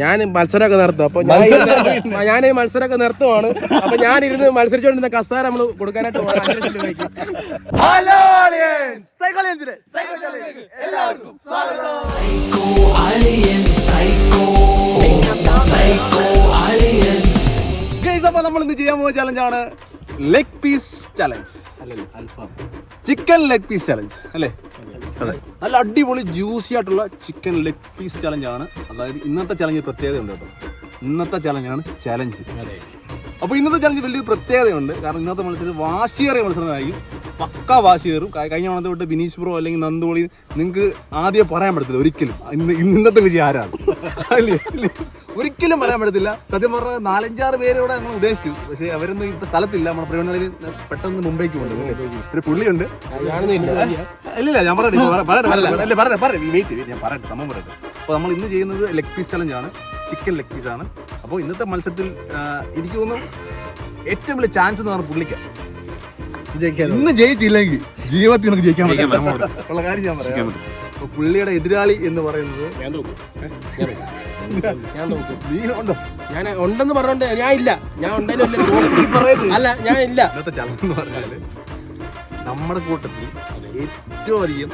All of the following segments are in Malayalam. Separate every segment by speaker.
Speaker 1: ഞാൻ മത്സരമൊക്കെ നിർത്തും. അപ്പൊ ഞാൻ ഞാൻ ഈ മത്സരമൊക്കെ നിർത്തുവാണ്. അപ്പൊ ഞാൻ ഇരുന്ന് മത്സരിച്ചുകൊണ്ടിരുന്ന കസാര നമ്മൾ കൊടുക്കാനായിട്ട് പോകണം അഞ്ച് ലക്ഷം രൂപയ്ക്ക്.
Speaker 2: ഗൈസ് അപ്പൊ നമ്മൾ ഇന്ന് ചെയ്യാൻ പോകുന്ന ചലഞ്ചാണ് leg piece challenge chicken leg piece challenge അല്ലേ? അതെ. നല്ല അടിപൊളി ജ്യൂസി ആയിട്ടുള്ള ചിക്കൻ ലെഗ് പീസ് ചലഞ്ച് ആണ്. അതായത് ഇന്നത്തെ ചലഞ്ച് പ്രത്യേകത ഉണ്ട് കേട്ടോ. ഇന്നത്തെ ചലഞ്ചാണ് ചലഞ്ച് അപ്പോൾ ഇന്നത്തെ ചലഞ്ച് വലിയ പ്രത്യേകതയുണ്ട്. കാരണം ഇന്നത്തെ മത്സരം വാശിയേറിയ മത്സരമായിരിക്കും. പക്ക വാശിയേറും. കഴിഞ്ഞ മണത്തെ തൊട്ട് ബിനീഷ് ബ്രോ അല്ലെങ്കിൽ നന്ദുവളി നിങ്ങൾക്ക് ആദ്യം പറയാൻ പറ്റത്തില്ല ഒരിക്കലും. ഇന്ന് ഇന്നത്തെ വിജയം ആരാണ്? അല്ലേ? ഒരിക്കലും പറയാൻ പറ്റത്തില്ല. സത്യം പറഞ്ഞാൽ നാലഞ്ചാറ് പേര് ഇവിടെ നമ്മൾ ഉദ്ദേശിച്ചു. പക്ഷെ അവരൊന്നും ഇപ്പൊ സ്ഥലത്തില്ല. നമ്മുടെ പ്രവീണകളിൽ പെട്ടെന്ന് മുംബൈക്ക് പോകുന്നുണ്ട് ഒരു പുള്ളിയുണ്ട്.
Speaker 1: ഇല്ല
Speaker 2: ഇല്ലില്ല ഞാൻ പറയട്ടെ പറയട്ടെ, പറയട്ടെ അല്ലേ. പറയട്ടെ വെയിറ്റ് വെയിറ്റ് ഞാൻ പറയട്ടെ സമയം പറയട്ടെ. അപ്പോൾ നമ്മൾ ഇന്ന് ചെയ്യുന്നത് ലെഗ് പീസ് ചലഞ്ച് ആണ്. ചിക്കൻ ലെഗ് പീസ് ആണ്. അപ്പോൾ ഇന്നത്തെ മത്സരത്തിൽ എനിക്ക് തോന്നുന്നു ഏറ്റവും വലിയ ചാൻസ് എന്ന് പറഞ്ഞാൽ പുള്ളിക്ക.
Speaker 1: ജയിക്കാൻ
Speaker 2: ഇന്ന് ജയിച്ചില്ലെങ്കിൽ ജീവിതത്തിൽ നമുക്ക് ജയിക്കാൻ പറ്റില്ല. ഉള്ള കാര്യം ഞാൻ പറയാം. പുള്ളിയുടെ എതിരാളി എന്ന് പറയുന്നത്
Speaker 1: ഞാൻ നോക്കും.
Speaker 2: നീ ഉണ്ടോ
Speaker 1: ഞാൻ ഉണ്ടെന്ന് പറഞ്ഞോണ്ട് ഞാൻ ഇല്ല. ഞാൻ ഉണ്ടെങ്കിലും അല്ല ഞാൻ ഇല്ല.
Speaker 2: നമ്മുടെ കൂട്ടത്തിൽ ഏറ്റവും അധികം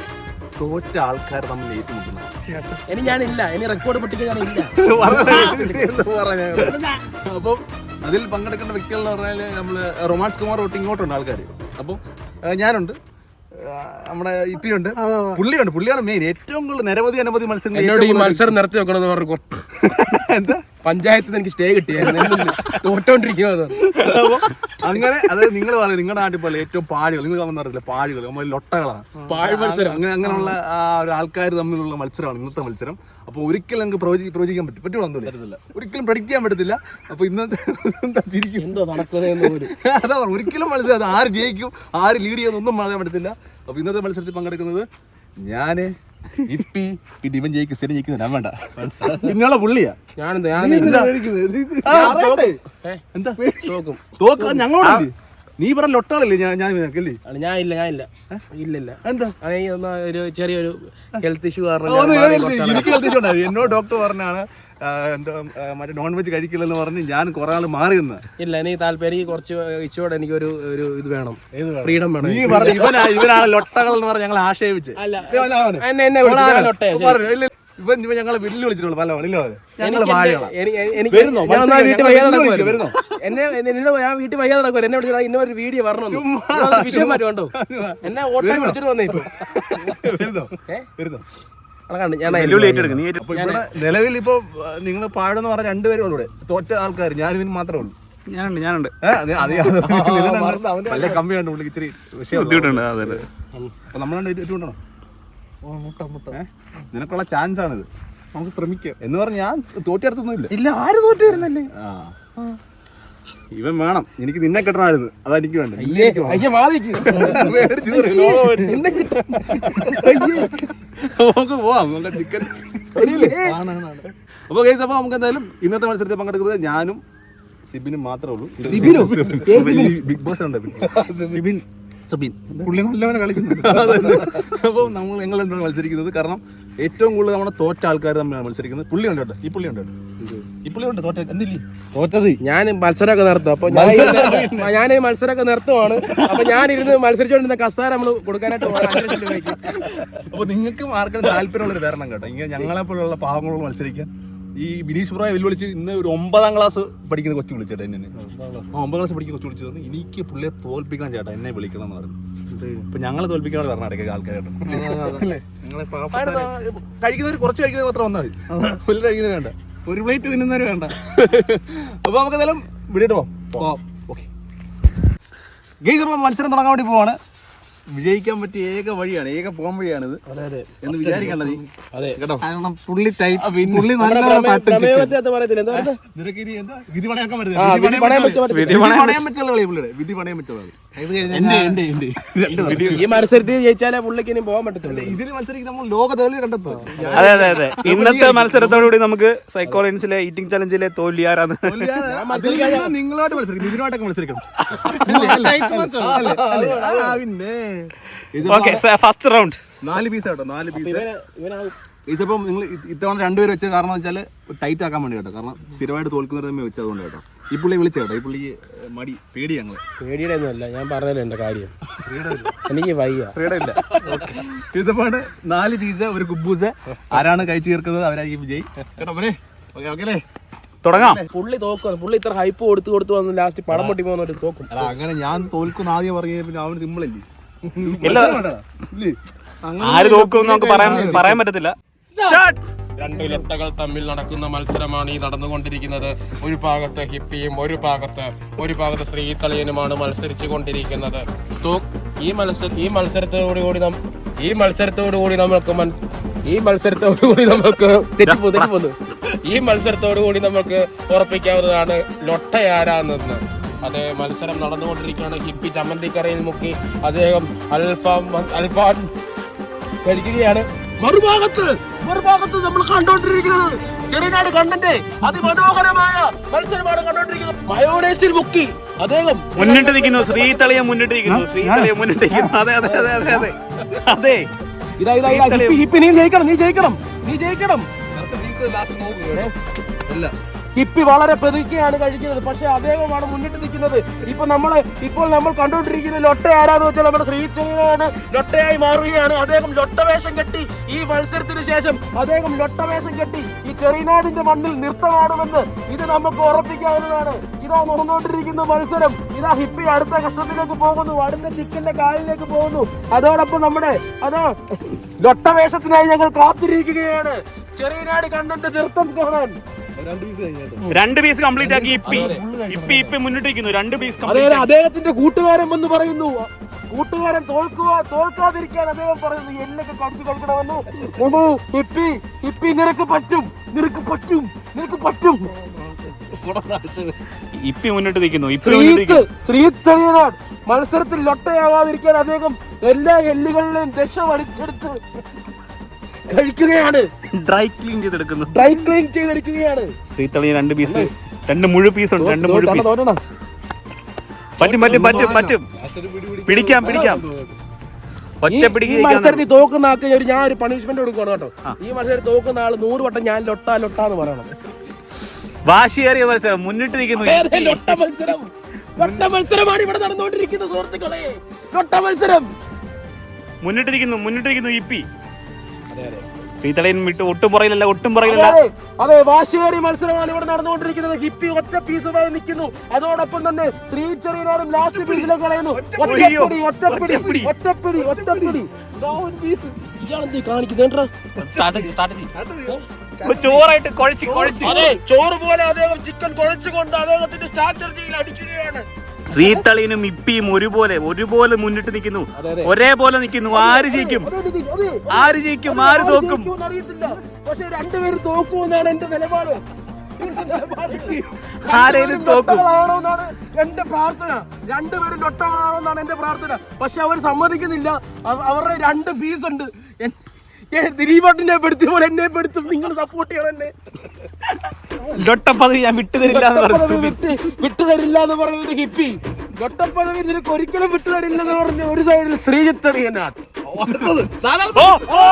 Speaker 2: തോറ്റ ആൾക്കാർ നമ്മൾ ഏറ്റുമുട്ടുന്നതാണ്
Speaker 1: ഇനി ഞാനില്ല ഇനി റെക്കോർഡ് പട്ടിക ഞാൻ ഇല്ല.
Speaker 2: അപ്പം അതിൽ പങ്കെടുക്കേണ്ട വ്യക്തികൾ എന്ന് പറഞ്ഞാൽ നമ്മൾ റൊമാൻസ് കുമാർ തൊട്ട് ഇങ്ങോട്ടുണ്ട് ആൾക്കാർ അപ്പം ഞാനുണ്ട്. നമ്മുടെ ഇപ്പിയുണ്ട് പുള്ളിയുണ്ട്. പുള്ളിയാണ് മെയിൻ ഏറ്റവും കൂടുതൽ നിരവധി അനവധി മത്സരങ്ങൾ
Speaker 1: മത്സരം നിർത്തി വെക്കണമെന്ന് പറഞ്ഞു
Speaker 2: എന്താ?
Speaker 1: പഞ്ചായത്തിൽ എനിക്ക് സ്റ്റേ കിട്ടിയായിരുന്നു. തോറ്റോണ്ടിരിക്കുന്നത്
Speaker 2: അപ്പൊ അങ്ങനെ അതായത് നിങ്ങൾ പറയും നിങ്ങളുടെ നാട്ടിൽ പോലെ ഏറ്റവും പാഴുകൾ നിങ്ങൾ അറിയില്ല പാഴുകൾ നമ്മൾ ലൊട്ടകളാണ്
Speaker 1: പാഴ് മത്സരം.
Speaker 2: അങ്ങനെ അങ്ങനെയുള്ള ഒരു ആൾക്കാർ തമ്മിലുള്ള മത്സരമാണ് ഇന്നത്തെ മത്സരം. അപ്പൊ ഒരിക്കലും നിങ്ങൾക്ക് പ്രവചി പ്രവചിക്കാൻ പറ്റും പറ്റുമോ ഒരിക്കലും പ്രഡിക്റ്റ് ചെയ്യാൻ പറ്റത്തില്ല. അപ്പൊ ഇന്നത്തെ എന്താ അതാ ഒരിക്കലും മത്സരം അത് ആര് ജയിക്കും ആര് ലീഡ് ചെയ്യുമെന്നൊന്നും പറയാൻ പറ്റത്തില്ല. അപ്പൊ ഇന്നത്തെ മത്സരത്തിൽ പങ്കെടുക്കുന്നത് ഞാൻ ഇപ്പി പിന്നെ ഇവൻ ജയിക്കും സ്ഥിരം ജയിക്കുന്ന ഞാൻ വേണ്ട. പിന്നെയുള്ള പുള്ളിയാ?
Speaker 1: ഞാനെന്താ.
Speaker 2: എന്താ?
Speaker 1: തോക്കും.
Speaker 2: തോക്കാ ഞങ്ങളോട് നീ പറഞ്ഞ ലൊട്ടാളല്ലേ ഞാൻ ഞാൻ നിനക്കല്ലേ?
Speaker 1: അല്ല ഞാൻ ഇല്ല ഞാൻ ഇല്ല. ഇല്ല ഇല്ല
Speaker 2: എന്താ?
Speaker 1: ഒരു ചെറിയൊരു ഹെൽത്ത് ഇഷ്യൂ കാരണം.
Speaker 2: എന്നോട് ഡോക്ടർ പറഞ്ഞാണ് എന്താ മറ്റേ നോൺ വെജ് കഴിക്കില്ലെന്ന് പറഞ്ഞ് ഞാൻ കുറെ ആൾ മാറി നിന്ന്
Speaker 1: ഇല്ല എനിക്ക് താല്പര്യം എനിക്ക് കുറച്ച് ഇച്ചോടെ എനിക്ക് ഒരു ഒരു ഇത് വേണം. ഫ്രീഡം വേണം?
Speaker 2: നീ പറഞ്ഞു ഇവനാ ഇവനാണ് ലൊട്ടകൾ എന്ന് പറഞ്ഞ് ഞങ്ങൾ ആക്ഷേപിച്ച്. ഇവൻ ഇവ ഞങ്ങളെ വെല്ലു വിളിച്ചിട്ടുള്ളൂ പല ഞങ്ങൾ വരുന്നോ?
Speaker 1: വീട്ടിൽ എന്നെ ഞാൻ വീട്ടിൽ വയ്യാതെ നടക്കുവായിരുന്നു. എന്നെ വിളിച്ചാൽ ഇന്ന ഒരു വീഡിയോ പറഞ്ഞു വിഷയം മാറ്റുണ്ടോ എന്നെ ഓട്ടം വിളിച്ചിട്ട് വന്നേ ഇപ്പൊ.
Speaker 2: വരുന്നോ?
Speaker 1: ഏ?
Speaker 2: വരുന്നോ? നിലവിൽ ഇപ്പൊ നിങ്ങൾ പാടെന്ന് പറഞ്ഞ രണ്ടുപേരും ഉള്ളൂ ഇവിടെ തോറ്റ ആൾക്കാർ ഞാൻ ഇതിന് മാത്രമേ ഉള്ളൂ.
Speaker 3: ഞാനുണ്ട് ഞാനുണ്ട്.
Speaker 2: കമ്മിയാണ് ഇച്ചിരി
Speaker 3: ബുദ്ധിമുട്ടുണ്ട്
Speaker 2: നമ്മളാണ്ട് നിനക്കുള്ള ചാൻസ് ആണിത്. നമുക്ക് ശ്രമിക്കാം. എന്ന് പറഞ്ഞാൽ ഞാൻ തോറ്റെടുത്തൊന്നും ഇല്ല
Speaker 1: ഇല്ല ആര് തോറ്റു വരുന്നല്ലേ
Speaker 2: ആ. ഇവൻ വേണം. എനിക്ക് നിന്നെ കിട്ടണമായിരുന്നു. അതാ എനിക്ക് വേണ്ട
Speaker 1: നിന്നെ അയ്യേ.
Speaker 2: നമുക്ക് പോവാം. നമ്മുടെ ചിക്കൻ അപ്പൊ കേസ് അപ്പൊ നമുക്ക് എന്തായാലും ഇന്നത്തെ മത്സരത്തിൽ പങ്കെടുക്കുന്നത് ഞാനും സിബിനും മാത്രമേ ഉള്ളൂ. ബിഗ് ബോസ് ഉണ്ട് സിബിൻ. സബിൻ. പുള്ളി നല്ലവനെ കളിക്കുന്നു. അപ്പോൾ നമ്മൾ ഞങ്ങൾ എന്താണ് മത്സരിക്കുന്നത്? കാരണം ഏറ്റവും കൂടുതൽ നമ്മുടെ തോറ്റ ആൾക്കാർ തമ്മിലാണ് മത്സരിക്കുന്നത്. പുള്ളി ഉണ്ട് കേട്ടോ? ഈ പുള്ളി ഉണ്ട് കേട്ടോ? ഈ പുള്ളി ഉണ്ട് തോറ്റ? എന്തില്ലേ?
Speaker 1: തോറ്റത്. ഞാൻ മത്സരമൊക്കെ നിർത്തും. അപ്പൊ ഞാൻ ഈ മത്സരമൊക്കെ നിർത്തുവാണ്. അപ്പൊ ഞാൻ ഇരുന്ന് മത്സരിച്ചുകൊണ്ടിരുന്ന കസാര നമ്മൾ കൊടുക്കാനായിട്ട്
Speaker 2: അപ്പൊ നിങ്ങൾക്ക് ആർക്കും താല്പര്യമുള്ളൊരു വരണം കേട്ടോ. ഇങ്ങനെ ഞങ്ങളെ പോലുള്ള പാവങ്ങളോട് മത്സരിക്കാൻ. ഈ ബിനീഷ് പ്രായ വെല്ലുവിളിച്ച് ഇന്ന് ഒരു ഒമ്പതാം ക്ലാസ് പഠിക്കുന്ന കൊച്ചു വിളിച്ചേട്ടാ എന്നെ. ഒമ്പതാം ക്ലാസ് പഠിക്കുന്ന കൊച്ചു വിളിച്ചു എനിക്ക് പുള്ളിയെ തോൽപ്പിക്കാൻ ചേട്ടാ എന്നെ വിളിക്കണം എന്ന് പറഞ്ഞു. ഇപ്പൊ ഞങ്ങളെ തോൽപ്പിക്കാൻ പറഞ്ഞ ഇടയ്ക്ക് ആൾക്കാരായിട്ട് കഴിക്കുന്നവർ കുറച്ച് കഴിക്കുന്നവർ മാത്രം വന്നാൽ മതി. വലിയ കഴിക്കുന്നവർ വേണ്ട. ഒരു പ്ലേറ്റ് തിന്നുന്നവർ വേണ്ട. അപ്പൊ നമുക്ക് എന്തായാലും വിടിയിട്ട് പോവാം. ഓക്കെ. ഗെയ്സ് അപ്പോൾ മത്സരം തുടങ്ങാൻ വേണ്ടി പോവാണ്. വിജയിക്കാൻ പറ്റിയ ഏക വഴിയാണ് ഏക പോകാൻ വഴിയാണിത്. എന്ന് വിചാരിക്കേണ്ടത് കേട്ടോ?
Speaker 3: കാരണം പുള്ളി ടൈപ്പ്
Speaker 2: പുള്ളി നിനക്ക് ഇനി എന്താ? വിധി പണയാക്കാൻ പറ്റില്ല. വിധി പണയാൻ പറ്റുള്ള കളി പുള്ളിയുടെ. വിധി പണയാൻ പറ്റുള്ള കളി.
Speaker 1: ഈ മത്സരത്തിൽ ജയിച്ചാലേ പുള്ളിക്ക് ഇനി പോകാൻ പറ്റത്തുള്ളൂ.
Speaker 2: ഇതിൽ മത്സരിക്കുന്ന നമ്മൾ ലോക തോൽവി കണ്ടെത്തും
Speaker 3: അതെ അതെ അതെ. ഇന്നത്തെ മത്സരത്തോടുകൂടി നമുക്ക് സൈക്കോളജിസിലെ ഈറ്റിംഗ് ചലഞ്ചിലെ തോൽവി ആരാന്ന്
Speaker 2: നിങ്ങളോട്ട് മത്സരിക്കും. ഇതിനോട്ടൊക്കെ മത്സരിക്കണം.
Speaker 3: ഓക്കെ ഫസ്റ്റ് റൗണ്ട്
Speaker 2: നാല് പീസ് കേട്ടോ നാല് പീസ് ഇതിപ്പോ നിങ്ങൾ ഇത്തവണ രണ്ടുപേരും വെച്ച കാരണം വെച്ചാൽ ടൈറ്റ് ആക്കാൻ വേണ്ടി കേട്ടോ കാരണം സ്ഥിരമായിട്ട് തോൽക്കുന്നവർ തമ്മിൽ വെച്ചതുകൊണ്ട് കേട്ടോ ഈ പുള്ളി വിളിച്ചോട്ടെ ഈ പുള്ളി മടി പേടി ഞങ്ങൾ
Speaker 1: പേടിയുടെ ഒന്നുമല്ല ഞാൻ പറഞ്ഞല്ലോ എന്റെ കാര്യം. എനിക്ക് വയ്യ.
Speaker 3: ഫ്രീഡം ഇല്ല
Speaker 2: ഈസപ്പാണ് നാല് പീസ ഒരു കുബൂസ്. ആരാണ് കഴിച്ചു തീർക്കുന്നത്? അവരായിരിക്കും വിജയ്. കേട്ടോ പോരെ ഓക്കെ ഓക്കെ അല്ലേ?
Speaker 3: തുടങ്ങാം.
Speaker 1: പുള്ളി തോക്കും പുള്ളി ഇത്ര ഹൈപ്പ് കൊടുത്തു കൊടുത്തു വന്ന് ലാസ്റ്റ് പടം പൊട്ടി ഒരു തോക്കും.
Speaker 2: അങ്ങനെ ഞാൻ തോൽക്കുന്ന ആദ്യം പറഞ്ഞ പിന്നെ അവന്
Speaker 3: ഇല്ല. ആര് തോക്കും നമുക്ക് പറയാൻ പറയാൻ പറ്റത്തില്ല. സ്റ്റാർട്ട്
Speaker 1: രണ്ട് ഇരട്ടകൾ തമ്മിൽ നടക്കുന്ന മത്സരമാണ് ഈ നടന്നുകൊണ്ടിരിക്കുന്നത്. ഒരു ഭാഗത്ത് ഹിപ്പിയും ഒരു ഭാഗത്ത് ഒരു ഭാഗത്ത് ശ്രീതളിയനുമാണ് മത്സരിച്ചു കൊണ്ടിരിക്കുന്നത് ഈ മത്സര ഈ മത്സരത്തോടു കൂടി നാം ഈ മത്സരത്തോടു കൂടി നമ്മൾക്ക് ഈ മത്സരത്തോടു കൂടി നമ്മൾക്ക് തെറ്റിപ്പോ ഈ മത്സരത്തോടു കൂടി നമ്മൾക്ക് ഉറപ്പിക്കാവുന്നതാണ് ലൊട്ടയാരാന്നെന്ന്. അതെ മത്സരം നടന്നുകൊണ്ടിരിക്കുകയാണ്. ഹിപ്പി ചമ്മന്തിക്കറയിൽ മുക്കി അദ്ദേഹം അൽഫാം അൽഫാം കഴിക്കുകയാണ്. മറുഭാഗത്ത് മറുഭാഗത്ത് നമ്മൾ കണ്ടോണ്ടിരിക്കുന്നത്. ചെറിയനാട് കണ്ടന്റെ അതിമനോഹരമായ മത്സരമാണ് കണ്ടോണ്ടിരിക്കുന്നത്. മയോണേസിൽ മുക്കി. അദ്ദേഹം
Speaker 3: മുന്നിട്ട് നിൽക്കുന്നു. ശ്രീതളിയെ മുന്നിട്ട് നിൽക്കുന്നു. ശ്രീതളിയെ മുന്നിട്ട് നിൽക്കുന്നു. അതെ അതെ അതെ അതെ അതെ. അതെ.
Speaker 1: ഇതാ ഇതാ ഇതാ. ഹിപ്പി ഹിപ്പി നീ ജയിക്കണം നീ ജയിക്കണം നീ ജയിക്കണം.
Speaker 2: ലാസ്റ്റ് നോക്കുക അല്ല.
Speaker 1: ഹിപ്പി വളരെ പതുക്കെയാണ് കഴിക്കുന്നത്. പക്ഷെ അദ്ദേഹമാണ് മുന്നിട്ട് നിൽക്കുന്നത്. ഇപ്പൊ നമ്മൾ ഇപ്പോൾ നമ്മൾ കണ്ടുകൊണ്ടിരിക്കുന്ന ലൊട്ട ആരാന്ന് വെച്ചാൽ നമ്മുടെ ശ്രീചന്ദ്രനാണ് ലൊട്ടയായി മാറുകയാണ്. അദ്ദേഹം ലൊട്ടവേഷം കെട്ടി ഈ മത്സരത്തിന് ശേഷം അദ്ദേഹം ലൊട്ടവേഷം കെട്ടി ഈ ചെറിനാടിന്റെ മണ്ണിൽ നൃത്തമാടുമെന്ന് ഇത് നമുക്ക് ഉറപ്പിക്കാവുന്നതാണ്. ഇതാ നടന്നുകൊണ്ടിരിക്കുന്ന മത്സരം. ഇതാ ഹിപ്പി അടുത്ത കഷ്ടത്തിലേക്ക് പോകുന്നു. അടുത്ത ചിക്കന്റെ കാലിലേക്ക് പോകുന്നു. അതോടൊപ്പം നമ്മുടെ അതോ ലൊട്ടവേഷത്തിനായി ഞങ്ങൾ കാത്തിരിക്കുകയാണ്. ചെറിയനാട് കണ്ണന്റെ നൃത്തം കാണാൻ.
Speaker 2: രണ്ട് പീസ്
Speaker 3: കംപ്ലീറ്റ് ആക്കി ഇപ്പി ഇപ്പി ഇപ്പി മുന്നിട്ട് നിൽക്കുന്നു രണ്ട് പീസ് കംപ്ലീറ്റ്
Speaker 1: അദ്ദേഹത്തിന്റെ കൂട്ടുകാരൻ എന്ന് പറയുന്നു. കൂട്ടുകാരൻ തോൽക്കുക തോൽക്കാതിരിക്കാൻ അദ്ദേഹം പറയുന്നു. എല്ലൊക്കെ കടിച്ചു കഴിക്കണമെന്ന് പ്രഭു ഹിപ്പി ഹിപ്പി നിനക്ക് പറ്റും. നിനക്ക് പറ്റും. നിനക്ക് പറ്റും.
Speaker 3: ഇപ്പി മുന്നിട്ട് നിൽക്കുന്നു ഇപ്പി
Speaker 1: ശ്രീത്ത്
Speaker 3: നിൽക്കുന്നു.
Speaker 1: ശ്രീത്ത് ചെറിയനാട്. മത്സരത്തിൽ ലൊട്ടയാകാതിരിക്കാൻ അദ്ദേഹം എല്ലാ എല്ലുകളിലെയും ദശ വലിച്ചെടുത്ത് കഴിക്കുകയാണ്.
Speaker 3: ഡ്രൈ ക്ലീൻ ചെയ്തെടുക്കുന്നു.
Speaker 1: ഡ്രൈ ക്ലീൻ ചെയ്തെടുക്കുകയാണ്.
Speaker 3: ശ്രീത്തളി രണ്ട് പീസ് രണ്ട് മുഴു പീസ് ഉണ്ട് രണ്ട് മുഴു പീസ്. പറ്റും പറ്റും പറ്റും പറ്റും. പിടിക്കാം പിടിക്കാം. ഒറ്റ പിടിക്ക്
Speaker 1: മത്സരത്തിൽ തോക്കുന്ന ആൾക്ക് ഒരു ഞാൻ ഒരു പണിഷ്മെന്റ് കൊടുക്കണം കേട്ടോ. ഈ മത്സരത്തിൽ തോക്കുന്ന ആൾ നൂറ് വട്ടം ഞാൻ ലൊട്ട എന്ന് പറയണം.
Speaker 3: വാശിയേറിയ മത്സരം മുന്നിട്ട് നിൽക്കുന്നു
Speaker 1: അതെ, അതെ, ലൊട്ട മത്സരം. ലൊട്ട മത്സരമാണ് ഇവിടെ നടന്നുകൊണ്ടിരിക്കുന്ന സുഹൃത്തുക്കളെ. ലൊട്ട മത്സരം.
Speaker 3: മുന്നിട്ടിരിക്കുന്നു മുന്നിട്ടിരിക്കുന്നു ഇപ്പി ശ്രീതളയൻ വിട്ട് ഒട്ടും പുറകിലല്ല ഒട്ടും പുറകിലല്ല.
Speaker 1: അതെ, വാശിയേറിയ മത്സരമാണ് ഇവിടെ നടന്നുകൊണ്ടിരിക്കുന്നത്. ഹിപ്പി ഒറ്റ പീസുമായി നിൽക്കുന്നു. അതോടൊപ്പം തന്നെ ശ്രീചെറിയനാടും ലാസ്റ്റ് പീസിലേക്ക് കളയുന്നു. ഒറ്റപ്പിടി. ഒറ്റപ്പിടി ഒറ്റപ്പിടി ഒറ്റപ്പിടി. ഇയാളെന്തീ
Speaker 3: സ്റ്റാർട്ട് ചോറായിട്ട് കുഴച്ച് കുഴച്ച്.
Speaker 1: അതെ ചോറ് പോലെ അദ്ദേഹം ചിക്കൻ കുഴച്ചുകൊണ്ട് അദ്ദേഹത്തിന്റെ സ്ട്രാറ്റജിയിൽ അടിക്കുകയാണ്.
Speaker 3: ശ്രീതളിനും ഇപ്പിയും ഒരുപോലെ ഒരുപോലെ മുന്നിട്ട് നിൽക്കുന്നു. ഒരേപോലെ നിൽക്കുന്നു. ആര് ജയിക്കും. ആര് ജയിക്കും? ആര് തോക്കും?
Speaker 1: പക്ഷെ രണ്ടുപേരും തോക്കുമെന്നാണ് എന്റെ നിലപാട്.
Speaker 3: ആരേലും തോക്കും.
Speaker 1: എന്നാണ് എന്റെ പ്രാർത്ഥന. രണ്ടുപേരും എന്നാണ് എന്റെ പ്രാർത്ഥന. പക്ഷെ അവർ സമ്മതിക്കുന്നില്ല. അവരുടെ രണ്ട് പീസ് ഉണ്ട്. ദിലീപട്ടിനെ പെടുത്തിയ പോലെ എന്നെ പെടുത്തും. നിങ്ങൾ സപ്പോർട്ട് ചെയ്യണം എന്നെ.
Speaker 3: ലൊട്ടപ്പത് ഞാൻ വിട്ടുതരില്ല എന്ന് പറഞ്ഞു
Speaker 1: ലൊട്ടപ്പദവി വിട്ട് വിട്ടുതരില്ല എന്ന് പറയുന്നത് ഹിപ്പി. ലൊട്ടപ്പദവി നിനക്ക് ഒരിക്കലും വിട്ടുതരില്ല എന്ന് പറഞ്ഞ ഒരു സൈഡിൽ ശ്രീജിത്തറിയനാഥ്.
Speaker 3: ഓ, ഓ, ഓ, ഓ, ഓ.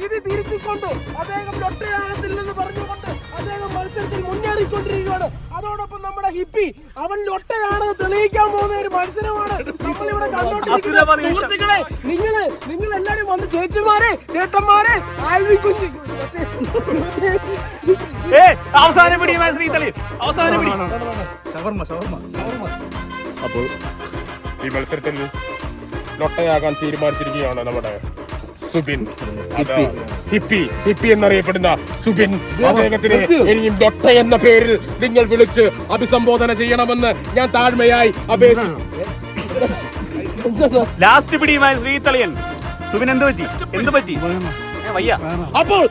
Speaker 1: വിധി തിരുത്തിക്കൊണ്ട് അദ്ദേഹം ലൊട്ടയാകത്തില്ലെന്ന് പറഞ്ഞുകൊണ്ട് അദ്ദേഹം മത്സരത്തിൽ മുന്നേറിക്കൊണ്ടിരിക്കുകയാണ്. അതോടൊപ്പം നമ്മുടെ ഹിപ്പി അവൻ ലൊട്ടയാണെന്ന് തെളിയിക്കാൻ പോകുന്ന ഒരു മത്സരമാണ് നമ്മളിവിടെ കണ്ടോണ്ടിരിക്കുന്നത്
Speaker 3: അസുരപരീക്ഷ.
Speaker 1: സുഹൃത്തുക്കളെ നിങ്ങൾ നിങ്ങൾ എല്ലാരും വന്ന് ചേച്ചിമാരെ ചേട്ടന്മാരെ ആൽവി കുഞ്ഞ്
Speaker 3: ഏ അവസാനം പിടിയും ശ്രീതളി അവസാനം പിടി
Speaker 2: ഷവർമ്മ
Speaker 1: അപ്പോൾ ഈ മത്സരത്തിൽ ലൊട്ടയാകാൻ തീരുമാനിച്ചിരിക്കുകയാണ് നമ്മുടെ സുബിൻ. ഹിപ്പി ഹിപ്പി എന്നറിയപ്പെടുന്ന സുബിൻ അദ്ദേഹത്തിന് ഇനിയും ഡൊട്ട എന്ന പേരിൽ നിങ്ങൾ വിളിച്ച് അഭിസംബോധന ചെയ്യണമെന്ന് ഞാൻ താഴ്മയായി അപേക്ഷിച്ചു.
Speaker 3: ലാസ്റ്റ് പിടിയുമായി ശ്രീതളിയൻ. സുബിൻ എന്ത് പറ്റി? എന്ത് പറ്റി? വയ്യ.
Speaker 1: അപ്പോൾ.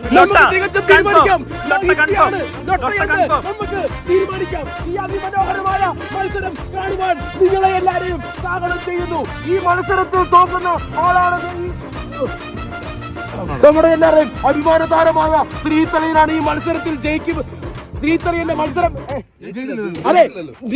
Speaker 1: നമുക്ക് തീരുമാനിക്കാം. ഈ അതിമനോഹരമായ മത്സരം കാണുവാൻ നിങ്ങളെ എല്ലാരെയും സ്വാഗതം ചെയ്യുന്നു. ഈ മത്സരത്തിൽ തോക്കുന്ന ആളാണ് നമ്മുടെ എല്ലാവരുടെയും അഭിമാന താരമായ ശ്രീതലയിലാണ് ഈ മത്സരത്തിൽ ജയിക്കും. സീത്തറിയന്റെ മത്സരം. അതെ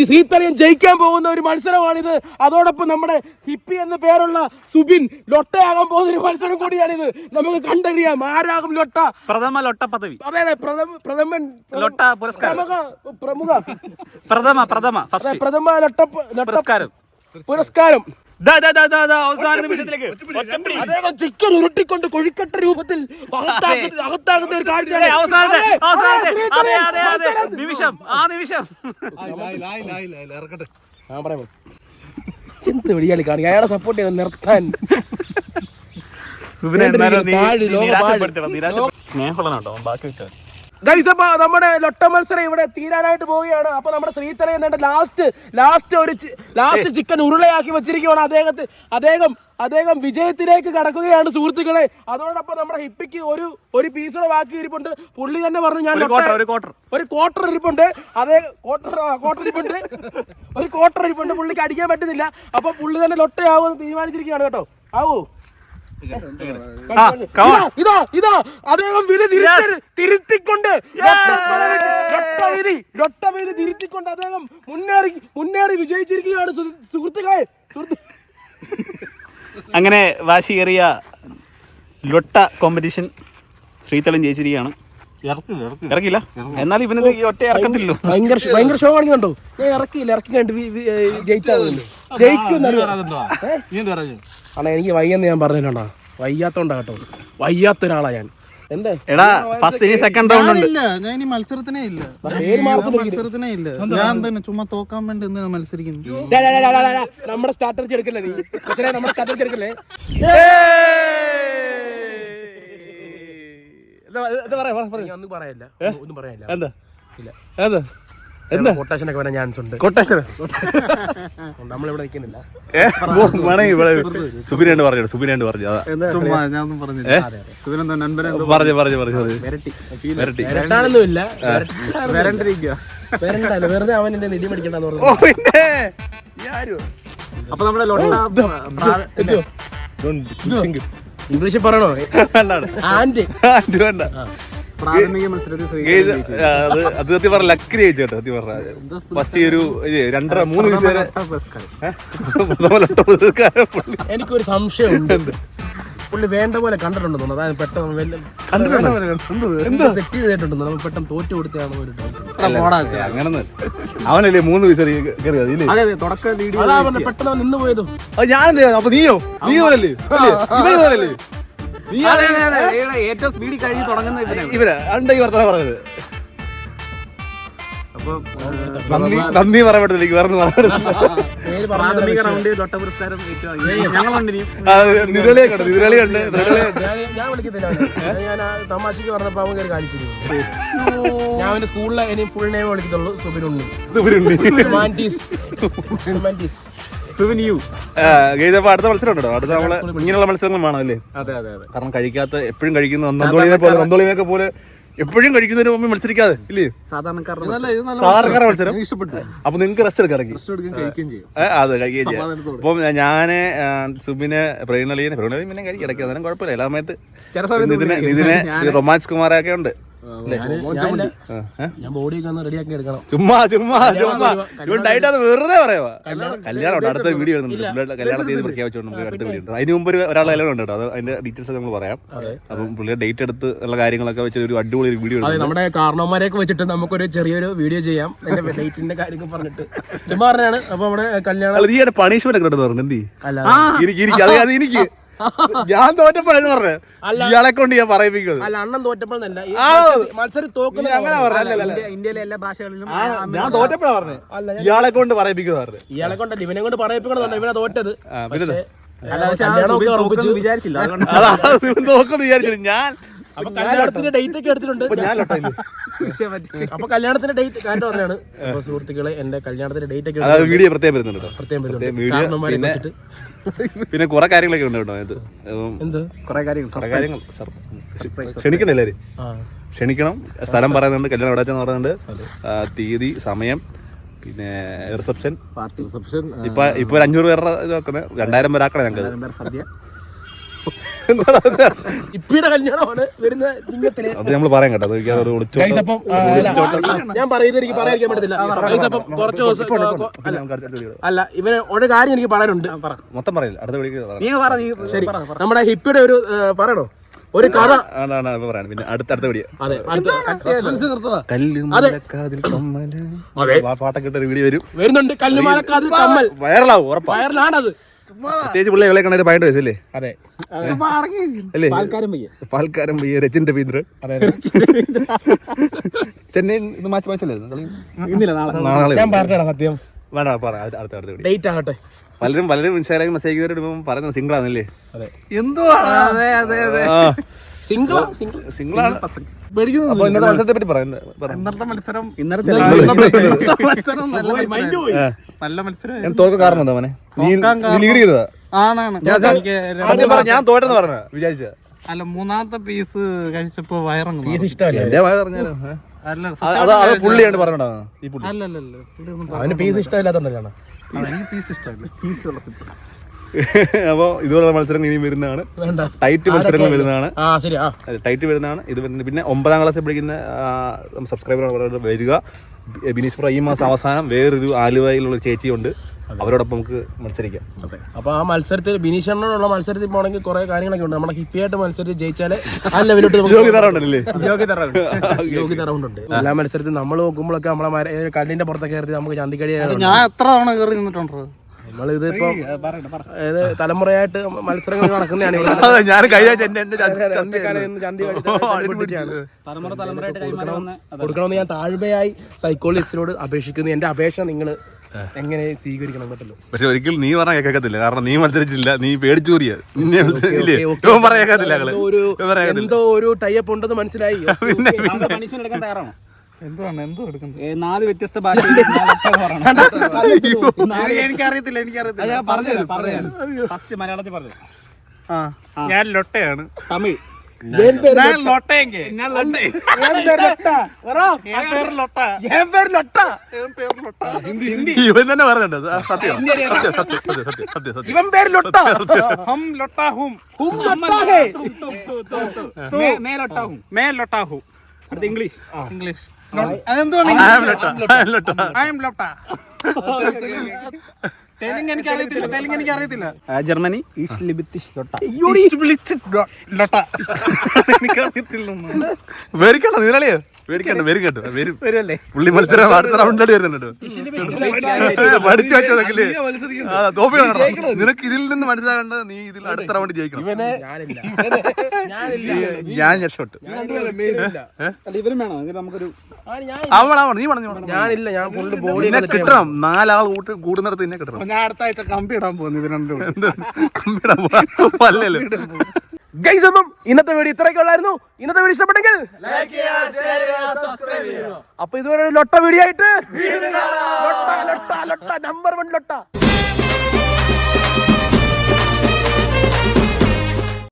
Speaker 1: സീത്തറിയൻ ജയിക്കാൻ പോകുന്ന ഒരു മത്സരമാണിത്. അതോടൊപ്പം നമ്മുടെ ഹിപ്പി എന്ന പേരുള്ള സുബിൻ ലൊട്ടയാകാൻ പോകുന്ന ഒരു മത്സരം കൂടിയാണിത്. നമുക്ക് കണ്ടറിയാം ആരാകും ലൊട്ട.
Speaker 3: പ്രഥമ ലൊട്ട പദവി.
Speaker 1: അതെ അതെ പ്രഥമ പ്രഥമൻ
Speaker 3: ലൊട്ട പുരസ്കാരം.
Speaker 1: പ്രമുഖ.
Speaker 3: പ്രഥമ പ്രഥമ
Speaker 1: പ്രഥമ ലൊട്ട
Speaker 3: പുരസ്കാരം.
Speaker 1: പുരസ്കാരം.
Speaker 3: അവസാന നിമിഷത്തിലേക്ക്.
Speaker 1: ചിക്കൻ ഉരുട്ടിക്കൊണ്ട് കൊഴുക്കട്ട രൂപത്തിൽ അകത്താകുന്ന ഒരു കാഴ്ചയാണ്.
Speaker 3: അവസാനത്തെ
Speaker 1: അതെ,
Speaker 3: അവസാനത്തെ. അതെ അതെ അതെ
Speaker 1: മത്സരം.
Speaker 3: നിമിഷം ആ നിമിഷം.
Speaker 2: ഇറക്കട്ടെ.
Speaker 1: ഞാൻ പറയാം. എന്ത് അയാളെ സപ്പോർട്ട് ചെയ്ത് നിർത്താൻ.
Speaker 3: സുബിനെ എന്നാലും നീ
Speaker 1: താഴ്, ലോക
Speaker 3: നിരാശപ്പെടുത്തണം നിരാശപ്പെടുത്തണം. സ്നേഹമുള്ള കേട്ടോ ബാക്കി വെച്ചാൽ
Speaker 1: ഗൈസ് അപ്പൊ നമ്മുടെ ലൊട്ട മത്സരം ഇവിടെ തീരാനായിട്ട് പോവുകയാണ്. അപ്പൊ നമ്മുടെ ശ്രീത്തല എന്നിട്ട് ലാസ്റ്റ് ലാസ്റ്റ് ഒരു ലാസ്റ്റ് ചിക്കൻ ഉരുളയാക്കി വെച്ചിരിക്കുകയാണ്. അദ്ദേഹത്തെ അദ്ദേഹം അദ്ദേഹം വിജയത്തിലേക്ക് കടക്കുകയാണ് സുഹൃത്തുക്കളെ. അതോടൊപ്പം നമ്മുടെ ഹിപ്പിക്ക് ഒരു ഒരു പീസോടെ ബാക്കി ഇരിപ്പുണ്ട്. പുള്ളി തന്നെ പറഞ്ഞു ഞാൻ
Speaker 3: ഒരു ക്വാർട്ടർ
Speaker 1: ഇരിപ്പുണ്ട്. അതേ ക്വാർട്ടർ ക്വാർട്ടർ ഇരിപ്പുണ്ട്. ഒരു ക്വാർട്ടർ ഇരിപ്പുണ്ട്. പുള്ളിക്ക് അടിക്കാൻ പറ്റുന്നില്ല. അപ്പൊ പുള്ളി തന്നെ ലൊട്ടയാവും തീരുമാനിച്ചിരിക്കുകയാണ് കേട്ടോ. ആവൂ. ഇതാ, ഇതാ ഇതാ. അദ്ദേഹം വിധി തിരുത്തിക്കൊണ്ട് ലൊട്ട വിധി ലൊട്ട വിധി തിരുത്തിക്കൊണ്ട് അദ്ദേഹം മുന്നേറി മുന്നേറി വിജയിച്ചിരിക്കുകയാണ് സുഹൃത്തുക്കളെ. സുഹൃത്ത്
Speaker 3: അങ്ങനെ വാശിയേറിയ ലൊട്ട കോമ്പറ്റീഷൻ ശ്രീതലം ജയിച്ചിരിക്കുകയാണ്. ഇറക്കില്ല എന്നാലും ഇവന് ഈ ഒറ്റ ഇറക്കത്തില്ലോ
Speaker 1: ഭയങ്കര ഷോ- ഭയങ്കര ഷോ കാണിക്കുന്നുണ്ടോ ഞാൻ ഇറക്കിയില്ല ഇറക്കി കണ്ട് ജയിച്ചാൽ ജയിക്കും
Speaker 2: നീ എന്ത് പറഞ്ഞു
Speaker 1: അണ്ണാ എനിക്ക് വയ്യെന്ന് ഞാൻ പറഞ്ഞിട്ടുണ്ടാ? വയ്യാത്തോണ്ടാ കേട്ടോ. വയ്യാത്ത ഒരാളാ ഞാൻ. എന്തേ?
Speaker 3: എടാ ഫസ്റ്റ് ഇനി സെക്കൻഡ് റൗണ്ട് ഉണ്ട്.
Speaker 4: ഇല്ല ഞാൻ ഇനി മത്സരത്തിനേ ഇല്ല.
Speaker 1: പേര് മാറത്തില്ല
Speaker 4: മത്സരത്തിനേ ഇല്ല. ഞാൻ തന്നെ ചുമ്മാ തോക്കാൻ വേണ്ടി എന്തിനാ
Speaker 1: നമ്മുടെ ചെടുക്കല്ലേ നീ? നമ്മുടെ പറയല്ല. ഒന്നും പറയല്ല.
Speaker 2: എന്താ?
Speaker 1: ഇല്ല.
Speaker 2: എന്താ എന്താ
Speaker 1: കൊട്ടേഷൻ ഒക്കെ വരാൻ ചാൻസ് ഉണ്ട്.
Speaker 2: കൊട്ടേഷൻ
Speaker 1: നമ്മളിവിടെ നിൽക്കുന്നില്ല.
Speaker 2: വേണമെങ്കിൽ ഇവിടെ സുബിനാണ്ട് പറഞ്ഞു സുബിനാണ്ട് പറഞ്ഞു പറഞ്ഞു പറഞ്ഞു. പറഞ്ഞു
Speaker 1: വെറുതെ അവൻ എന്റെ നിടി
Speaker 3: അപ്പൊ നമ്മുടെ
Speaker 1: ഇംഗ്ലീഷിൽ പറയണോ ആൻഡ്
Speaker 2: ഇത് വേണ്ട
Speaker 3: പ്രാഥമിക മത്സരത്തിൽ
Speaker 2: ഗെയ്സ്, അത് അത് സത്യം പറഞ്ഞ ലക്കി ജയിച്ചു കേട്ടോ സത്യം പറഞ്ഞ. ഫസ്റ്റ് ഒരു ഇത് രണ്ടര മൂന്ന് ദിവസം വരെ പുള്ളിക്കാരൻ പുള്ളി.
Speaker 1: എനിക്കൊരു സംശയമുണ്ട്. പുള്ളി വേണ്ട പോലെ കണ്ടിട്ടുണ്ടെന്ന് തോന്നുന്നു. അതായത് പെട്ടെന്ന് വല്ല സെറ്റ് ചെയ്തിട്ടുണ്ടെന്ന് നമ്മൾ പെട്ടെന്ന് തോറ്റു കൊടുത്തതാണ് ഒരു
Speaker 2: അവനല്ലേ മൂന്ന് ദിവസം കയറിയത്
Speaker 3: അതെ അതെ തുടക്ക ലീഡ്
Speaker 1: അതാ പെട്ടെന്ന് നിന്ന് പോയതും.
Speaker 2: ഞാൻ? അപ്പൊ നീയോ? നീ പോലല്ലേ
Speaker 3: ഏറ്റവും സ്പീഡിൽ കഴിഞ്ഞ് തുടങ്ങുന്ന
Speaker 2: ഇവരാ ഈ വർത്തമാനം പറഞ്ഞത്. നന്ദി വേറെ
Speaker 3: പ്രാഥമിക പുരസ്കാരം ഞങ്ങളുണ്ട്
Speaker 2: കണ്ടു നിരളി കണ്ട്
Speaker 1: ഞാൻ വിളിക്കത്തില്ല ഞാൻ തമാശക്ക് പറഞ്ഞപ്പോ അവൻ കയറി കാണിച്ചിരുന്നു. ഞാൻ അവന്റെ സ്കൂളിലെ ഇനി ഫുൾ നെയിം വിളിക്കത്തുള്ളൂ.
Speaker 3: സുബിനുണ്ണി.
Speaker 2: സുബിനുണ്ണി. അപ്പൊ അടുത്ത മത്സരം ഉണ്ടോ അടുത്ത നമ്മൾ ഇങ്ങനെയുള്ള മത്സരങ്ങൾ വേണം അല്ലേ
Speaker 3: അതെ അതെ അതെ.
Speaker 2: കാരണം കഴിക്കാത്ത എപ്പോഴും കഴിക്കുന്ന നന്തോളിനെ പോലെ നന്തോളിനൊക്കെ പോലെ എപ്പോഴും കഴിക്കുന്നതിന് മുമ്പ് മത്സരിക്കാതെ ഇല്ലേ?
Speaker 3: സാധാരണക്കാരുടെ
Speaker 2: സാധാരണ മത്സരം. ഇഷ്ടപ്പെട്ടു. അപ്പൊ നിങ്ങൾക്ക് റെസ്റ്റ്
Speaker 4: എടുക്കാൻ
Speaker 2: അതെ കഴിക്കുകയും ചെയ്യാം. അപ്പം ഞാൻ സുബിന് പ്രവീണലീനെ പ്രവീണലീൻ പിന്നെ കഴിക്കും. ഇടയ്ക്ക് അതിനും കുഴപ്പമില്ല. എല്ലാ സമയത്ത് ഇതിന് റൊമാൻസ് കുമാറൊക്കെ ഉണ്ട്?
Speaker 1: ഞാൻ ബോഡി ഒക്കെ ഒന്ന് റെഡിയാക്കി എടുക്കണം.
Speaker 2: ചുമ്മാ ചുമ്മാ ചുമ്മാ. ഇവൻ ഡയറ്റ് അത് വെറുതെ പറയാ കല്യാണം ഉണ്ട്. അടുത്ത വീഡിയോ കല്യാണം കല്യാണ തീയതി പ്രഖ്യാപിച്ചുകൊണ്ട് നമുക്ക് അടുത്ത വീഡിയോ ഉണ്ട്. അതിന് മുമ്പ് ഒരു ഒരാൾ കല്യാണം ഉണ്ട് കേട്ടോ. അത് അതിന്റെ ഡീറ്റെയിൽസ് ഒക്കെ നമ്മൾ പറയാം. അപ്പം പുള്ളിയുടെ ഡേറ്റ് എടുത്ത് ഉള്ള കാര്യങ്ങളൊക്കെ വെച്ച് ഒരു അടിപൊളി ഒരു വീഡിയോ
Speaker 1: അതെ നമ്മുടെ കാരണവന്മാരെയൊക്കെ വെച്ചിട്ട് നമുക്കൊരു ചെറിയൊരു വീഡിയോ ചെയ്യാം. ഡേറ്റിന്റെ കാര്യങ്ങൾ പറഞ്ഞിട്ട്. ചുമ്മാ പറഞ്ഞാണ് അപ്പൊ നമ്മുടെ കല്യാണം
Speaker 2: പണീഷ്മെന്റ് ഒക്കെ പറഞ്ഞു. എന്തി എനിക്ക് എനിക്ക് അത് എനിക്ക് ഞാൻ തോറ്റപ്പോഴാണ് പറഞ്ഞേ ഇയാളെ കൊണ്ട് ഞാൻ പറയിപ്പിക്കുന്നത്.
Speaker 1: അല്ല അണ്ണൻ തോറ്റപ്പോൾ എന്നല്ല ഈ
Speaker 2: ആ.
Speaker 1: മത്സരത്തിൽ- മത്സരം തോക്കുന്നത്
Speaker 2: അങ്ങനെ പറഞ്ഞല്ല
Speaker 3: ഇന്ത്യയിലെ എല്ലാ ഭാഷകളിലും
Speaker 2: ഞാൻ തോറ്റപ്പോഴാ പറഞ്ഞത്.
Speaker 1: അല്ല
Speaker 2: ഇയാളെ കൊണ്ട് പറയിപ്പിക്കുന്നത് പറഞ്ഞു
Speaker 1: ഇയാളെ കൊണ്ട് ഇവനെ കൊണ്ട് പറയിപ്പിക്കണമെന്നുണ്ട് ഇവനെ തോറ്റത്.
Speaker 3: വിചാരിച്ചില്ല
Speaker 2: ഞാൻ
Speaker 1: അപ്പൊ കല്യാണത്തിന്റെ ഡേറ്റ് ഒക്കെ എടുത്തിട്ടുണ്ട്. അപ്പൊ കല്യാണത്തിന്റെ ഡേറ്റ് കാര്യം പറഞ്ഞാണ്. അപ്പൊ സുഹൃത്തുക്കളെ എന്റെ കല്യാണത്തിന്റെ ഡേറ്റ് ഒക്കെ
Speaker 2: പ്രത്യേകം വരുന്നുണ്ട്
Speaker 1: പ്രത്യേകം വരുന്നുണ്ട്.
Speaker 2: പിന്നെ കുറെ കാര്യങ്ങളൊക്കെ ഉണ്ട് കേട്ടോ ഇത്. ഉം,
Speaker 1: എന്ത്?
Speaker 3: കുറെ കാര്യങ്ങൾ.
Speaker 2: ക്ഷണിക്കണം എല്ലാവരും
Speaker 1: ആ.
Speaker 2: ക്ഷണിക്കണം. സ്ഥലം പറയുന്നുണ്ട്. കല്യാണം എവിടെ വെച്ചാൽ പറയുന്നുണ്ട്. തീയതി സമയം പിന്നെ റിസപ്ഷൻ.
Speaker 4: റിസപ്ഷൻ
Speaker 2: ഇപ്പൊ ഇപ്പൊ ഒരു അഞ്ഞൂറ് പേരുടെ ഇത് വെക്കുന്നത് രണ്ടായിരം പേരാക്കണം ഞങ്ങൾക്ക്
Speaker 3: സദ്യ.
Speaker 1: ഇപ്പിയുടെ കല്യാണമാണ് വരുന്ന ചിങ്ങത്തിൽ.
Speaker 2: അത് നമ്മൾ പറയാൻ കേട്ടോ. അത് എനിക്ക് അത്
Speaker 1: ഗൈസ് അപ്പം ആ, അല്ല, ഞാൻ പറയുന്നത് എനിക്ക് പറയാതിരിക്കാൻ പറ്റത്തില്ല. ഗൈസ് അപ്പം കുറച്ച് ദിവസം അല്ല, അല്ല ഇവന് ഒരു കാര്യം എനിക്ക് പറയാനുണ്ട്.
Speaker 2: മൊത്തം പറയില്ല. അടുത്ത വിളിക്ക് പറയാം
Speaker 3: നീ പറ നീ
Speaker 1: ശരി. നമ്മുടെ ഹിപ്പിയുടെ ഒരു പറയണോ? ഒരു കഥ.
Speaker 2: ആണ് ആണ് അത് പറയാം പിന്നെ അടുത്ത അടുത്ത വീഡിയോ
Speaker 1: അതെ അടുത്ത
Speaker 2: കല്ല് മലക്കാതിൽ കമ്മൽ.
Speaker 1: അതെ.
Speaker 2: ആ പാട്ടൊക്കെ വീഡിയോ വരും.
Speaker 1: വരുന്നുണ്ട്. കല്ലുമാലക്കാതിൽ കമ്മൽ.
Speaker 2: വൈറലാവും ഉറപ്പാ.
Speaker 1: വയറിലാണത്
Speaker 2: പ്രത്യേകിച്ച് കണ്ടൊരു പതിനെട്ട് വയസ്സല്ലേ?
Speaker 1: അതെ.
Speaker 2: അല്ലേ?
Speaker 3: പാൽക്കാരൻ പയ്യെ
Speaker 2: രചിൻ രവീന്ദ്ര
Speaker 1: അതെ
Speaker 2: ചെന്നൈ ഇത് മാച്ച് മാച്ചല്ലേ കളി?
Speaker 3: നാളെ.
Speaker 2: നാളെ
Speaker 1: ഞാൻ പറഞ്ഞാ സത്യം.
Speaker 2: വേണ്ട പറ. അടുത്ത അടുത്ത
Speaker 1: ഡേറ്റ് ആകട്ടെ.
Speaker 2: പലരും പലരും ഇൻസ്റ്റാഗ്രാമിൽ മെസ്സേജ് ചെയ്തിട്ട് പറയുന്നത് സിംഗിൾ ആണല്ലേ?
Speaker 1: അതെ.
Speaker 3: അതെ അതെ അതെ.
Speaker 1: സിംഗിൾ? സിംഗിൾ
Speaker 2: സിംഗിൾ ആണ് അപ്പൊ ഇന്നത്തെ മത്സരത്തെ പറ്റി പറയാം
Speaker 4: ഇന്നത്തെ മത്സരം
Speaker 3: ഇന്നത്തെ
Speaker 4: ഇന്നത്തെ മത്സരം നല്ല മത്സരം
Speaker 2: ഞാൻ തോൽക്കാൻ കാരണം എന്താ മോനെ? നീ ലീഡ് ചെയ്തതാ?
Speaker 4: ആണാണ്.
Speaker 2: ഞാൻ തോറ്റെന്ന് പറഞ്ഞ വിചാരിച്ച
Speaker 4: അല്ല മൂന്നാമത്തെ പീസ് കഴിച്ചപ്പോ വയറങ്ങും
Speaker 1: പീസ് ഇഷ്ടമല്ല?
Speaker 4: അല്ല
Speaker 2: പുള്ളിയാണ് പറഞ്ഞോണ്ടാ ഈ പുള്ളി.
Speaker 1: അവന് പീസ്
Speaker 4: ഇഷ്ടമില്ലാത്ത പീസ് ഇഷ്ടമല്ല. പീസ് വെള്ളത്തിൽ
Speaker 2: അപ്പൊ ഇതുപോലുള്ള മത്സരങ്ങൾ ഇനിയും വരുന്നതാണ്.
Speaker 1: വേണ്ട.
Speaker 2: ടൈറ്റ് മത്സരങ്ങൾ വരുന്നതാണ്.
Speaker 1: ആ ശരി ആ.
Speaker 2: ടൈറ്റ് വരുന്നതാണ്. ഇത് വരുന്നത് പിന്നെ ഒമ്പതാം ക്ലാസ് പഠിക്കുന്ന സബ്സ്ക്രൈബർ വരിക. ബിനീഷ് പുറ ഈ മാസം അവസാനം വേറൊരു ആലുവയിലുള്ള ചേച്ചി ചേച്ചിയുണ്ട്. അവരോടൊപ്പം നമുക്ക് മത്സരിക്കാം.
Speaker 1: അപ്പൊ ആ മത്സരത്തിൽ ബിനീഷ് അണ്ണനോടുള്ള മത്സരത്തിൽ പോകണമെങ്കിൽ കുറെ കാര്യങ്ങളൊക്കെ ഉണ്ട്. നമ്മുടെ ഹിപ്പിയായിട്ട് മത്സരത്തിൽ ജയിച്ചാൽ ആ ലെവലിലോട്ട് യോഗ്യത റൗണ്ട് ഉണ്ട്. എല്ലാ മത്സരത്തിൽ നമ്മൾ നോക്കുമ്പോഴൊക്കെ നമ്മളെ കല്ലിന്റെ പുറത്തൊക്കെ കയറി നമുക്ക് ചന്തിക്കടി
Speaker 4: ഞാൻ എത്ര തവണ കയറി നിന്നിട്ടുണ്ടോ?
Speaker 1: നമ്മൾ ഇതിപ്പോ ഏത് തലമുറയായിട്ട് മത്സരങ്ങൾ നടക്കുന്നതാണ്
Speaker 2: ഞാൻ
Speaker 1: കൊടുക്കണമെന്ന് ഞാൻ താഴ്മയായി സൈക്കോളജിസ്റ്റിനോട് അപേക്ഷിക്കുന്നു. എന്റെ അപേക്ഷ നിങ്ങൾ എങ്ങനെ സ്വീകരിക്കണം പറ്റല്ലോ
Speaker 2: പക്ഷെ ഒരിക്കലും നീ പറഞ്ഞ കേൾക്കത്തില്ല. കാരണം നീ മത്സരിച്ചില്ല നീ പേടിച്ചൂറിയ പറയാ. പറയാൻ കേൾക്കത്തില്ല
Speaker 1: എന്തോ ഒരു ടൈപ്പ് ഉണ്ടെന്ന് മനസ്സിലായി.
Speaker 4: എന്തുവാണ്? എന്തോ എടുക്കുന്നത്?
Speaker 3: നാല് വ്യത്യസ്ത എനിക്കറിയത്തില്ല പറയണം
Speaker 4: പറഞ്ഞു എനിക്കറിയത്തില്ല
Speaker 3: ഫസ്റ്റ് മലയാളത്തിൽ പറഞ്ഞു
Speaker 4: ആ ഞാൻ ലൊട്ടയാണ്.
Speaker 3: തമിഴ്.
Speaker 1: എൻ പേര് ലൊട്ട.
Speaker 2: ഇവൻ തന്നെ സത്യം. സത്യം സത്യം സത്യം സത്യം സത്യം സത്യം.
Speaker 1: ഇവൻ പേര് ലൊട്ട.
Speaker 4: ഹം ലൊട്ട ഹും.
Speaker 1: ഹും ലൊട്ട ഹേ.
Speaker 3: തും, തും, തും, തും. മേ-
Speaker 4: ലൊട്ട ഹു.
Speaker 3: ഇംഗ്ലീഷ്.
Speaker 4: ഇംഗ്ലീഷ്. അതെന്തുവാണ്
Speaker 2: I am Lotta. I am Lotta.
Speaker 4: I am Lotta Telugu എനിക്ക് അറിയത്തില്ല തെലുങ്ക് എനിക്ക് അറിയത്തില്ല.
Speaker 3: ജർമ്മനി
Speaker 2: നീരളിയോ പേടിക്കണ്ട വരും കേട്ടോ വരും.
Speaker 3: വരുമല്ലേ
Speaker 2: പുള്ളി മത്സരം അടുത്ത റൗണ്ടിൽ വരുന്നുണ്ട് പഠിച്ചു വെച്ചതൊക്കെ തോപ്പി കാണണം നിനക്ക് ഇതിൽ നിന്ന് മനസ്സിലാകേണ്ട നീ ഇതിൽ അടുത്ത റൗണ്ട് ജയിക്കണം.
Speaker 1: ഞാനില്ല. ഞാനില്ല.
Speaker 2: ഞാൻ രക്ഷപ്പെട്ടു
Speaker 3: ഇവരും വേണം? നമുക്കൊരു
Speaker 2: നീ പറഞ്ഞു.
Speaker 1: ഞാനില്ല ഞാൻ ഫുള്ള് ബോഡി
Speaker 2: കിട്ടണം. നാലാൾ കൂട്ട് കൂടുന്നിടത്ത് നിന്നെ കിട്ടണം.
Speaker 4: ഞാൻ അടുത്ത ആഴ്ച കമ്പി ഇടാൻ പോകുന്നു ഇത് രണ്ടും കമ്പി
Speaker 2: ഇടാൻ കമ്പിടാൻ പോവാ? പല്ലല്ലോ
Speaker 1: ഗൈസ് ഒന്നും ഇന്നത്തെ വീഡിയോ ഇത്രയൊക്കെ ഉള്ളായിരുന്നു. ഇന്നത്തെ വീഡിയോ ഇഷ്ടപ്പെട്ടെങ്കിൽ അപ്പൊ ഇതുവരെ ഒരു ലൊട്ട വീഡിയോ ആയിട്ട് ലൊട്ട ലൊട്ട ലൊട്ട നമ്പർ വൺ ലൊട്ട.